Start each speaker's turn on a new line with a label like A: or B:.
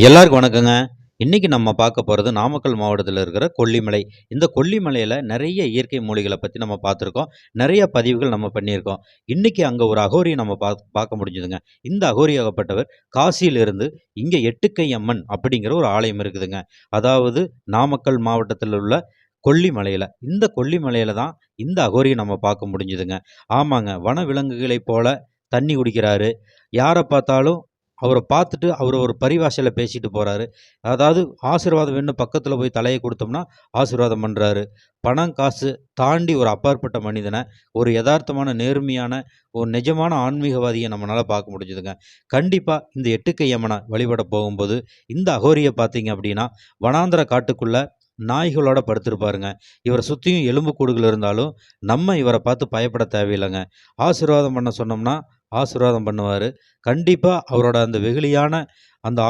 A: எல்லாருக்கும் வணக்கங்க. இன்னைக்கு நம்ம பார்க்க போகிறது நாமக்கல் மாவட்டத்தில் இருக்கிற கொல்லிமலை. இந்த கொல்லிமலையில் நிறைய இயற்கை மூலிகளை பற்றி நம்ம பார்த்துருக்கோம். நிறைய பதிவுகள் நம்ம பண்ணியிருக்கோம். இன்றைக்கி அங்கே ஒரு அகோரியை நம்ம பா பார்க்க முடிஞ்சதுங்க. இந்த அகோரியாகப்பட்டவர் காசியிலிருந்து இங்கே எட்டுக்கை அம்மன் அப்படிங்கிற ஒரு ஆலயம் இருக்குதுங்க. அதாவது நாமக்கல் மாவட்டத்தில் உள்ள கொல்லிமலையில் இந்த கொல்லிமலையில் தான் இந்த அகோரியை நம்ம பார்க்க முடிஞ்சுதுங்க ஆமாங்க. வனவிலங்குகளைப் போல தண்ணி குடிக்கிறாரு. யாரை பார்த்தாலும் அவரை பார்த்துட்டு அவர் ஒரு பரிவாசையில் பேசிட்டு போகிறாரு அதாவது ஆசீர்வாதம் வேணும்னு பக்கத்தில் போய் தலையை கொடுத்தோம்னா ஆசீர்வாதம் பண்ணுறாரு பணம், காசு தாண்டி ஒரு அப்பாற்பட்ட மனிதனை ஒரு எதார்த்தமான, நேர்மையான, ஒரு நிஜமான ஆன்மீகவாதியை நம்மளால் பார்க்க முடிஞ்சதுங்க. கண்டிப்பாக இந்த எட்டுக்கை அம்மன வழிபட போகும்போது, இந்த அகோரியை பார்த்தீங்க அப்படின்னா, வனாந்திர காட்டுக்குள்ளே நாய்களோட படுத்திருப்பாருங்க. இவரை சுற்றியும் எலும்பு எலும்புக்கூடுகள் இருந்தாலும், நம்ம இவரை பார்த்து பயப்பட தேவையில்லைங்க ஆசீர்வாதம் பண்ண சொன்னோம்னா, ஆசீர்வாதம் பண்ணுவார். கண்டிப்பாக அவரோட அந்த வெகுளியான அந்த